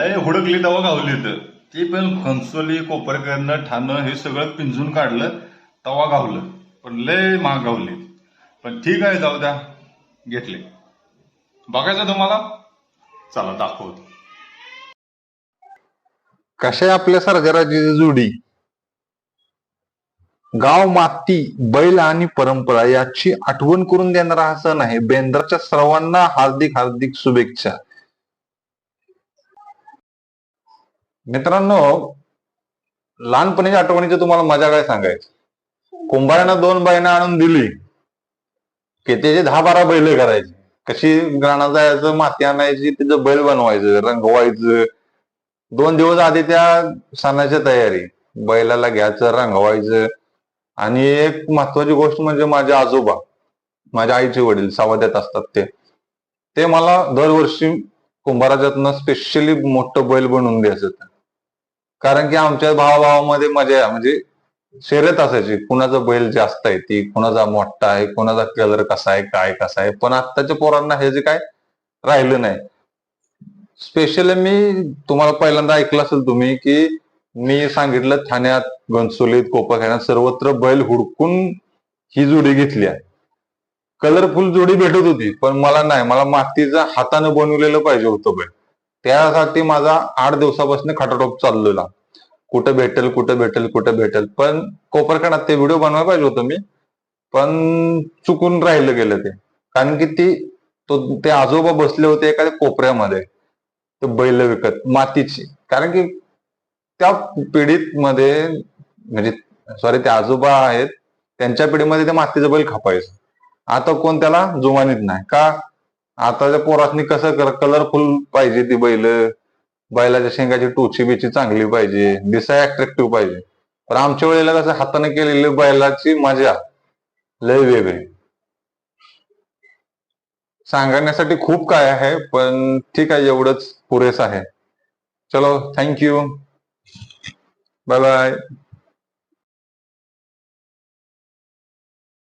लय हुडकली तेव्हा गावली होतं ते पण खंसोली कोपरकरनं ठाणं हे सगळं पिंजून काढलं तवा गावलं पण लय महाग गावली पण ठीक आहे जाऊ द्या. घेतले. बघायचं तुम्हाला? चला दाखवतो. कशा आहे आपल्या सर्जाराची जोडी? गाव माती बैल आणि परंपरा याची आठवण करून देणारा हा सण आहे. बेंद्राच्या सर्वांना हार्दिक हार्दिक शुभेच्छा. मित्रांनो लहानपणीच्या आठवणीची तुम्हाला मजा काय सांगायची? कुंभारानं दोन बायना आणून दिली. की त्याचे दहा बारा बैल करायचे. कशी गाणं जायचं माती आणायची त्याचं बैल बनवायचं रंगवायचं. दोन दिवस आधी त्या सणाची तयारी. बैलाला घ्यायचं रंगवायचं. आणि एक महत्वाची गोष्ट म्हणजे माझे आजोबा माझ्या आईचे वडील सावध्यात असतात ते. ते मला दरवर्षी कुंभाराच्यातनं स्पेशली मोठं बैल बनवून द्यायचं कारण की आमच्या भावाभावामध्ये मजा म्हणजे शर्यत असायची. कुणाचा बैल जास्त आहे ती कुणाचा मोठा आहे कुणाचा कलर कसा आहे काय कसा आहे. पण आत्ताच्या पोरांना हे जे काय राहिलं नाही. स्पेशली मी तुम्हाला पहिल्यांदा ऐकलं असेल तुम्ही की मी सांगितलं ठाण्यात घनसोलीत कोपरखान्यात सर्वत्र बैल हुडकून ही जोडी घेतली आहे. कलरफुल जोडी भेटत होती पण मला नाही. मला मातीचा हातानं बनवलेलं पाहिजे होतं बैल. त्यासाठी माझा आठ दिवसापासून खटाटोप चाललेला. कुठं भेटेल कुठं भेटेल कुठं भेटेल. पण कोपरखंडात ते व्हिडिओ बनवायला पाहिजे होतो मी. पण चुकून राहिलं गेलं ते. कारण की ती तो ते आजोबा बसले होते एखाद्या कोपऱ्यामध्ये. ते बैल विकत मातीची. कारण की त्या पिढीत मध्ये म्हणजे सॉरी ते आजोबा आहेत त्यांच्या पिढीमध्ये ते मातीचं बैल खापायचं. आता कोण त्याला जुमानीत नाही. का? आताच्या पोरासनी कसं कलरफुल पाहिजे ती बैल. बैलाच्या शेंगाची टोची बिची चांगली पाहिजे. दिसाय अट्रॅक्टिव्ह पाहिजे. पण आमच्या वेळेला कसं हाताने केलेली बैलाची मजा लय वेगळी. सांगण्यासाठी खूप काय आहे पण ठीक आहे एवढंच पुरेस आहे. चलो थँक्यू बाय बाय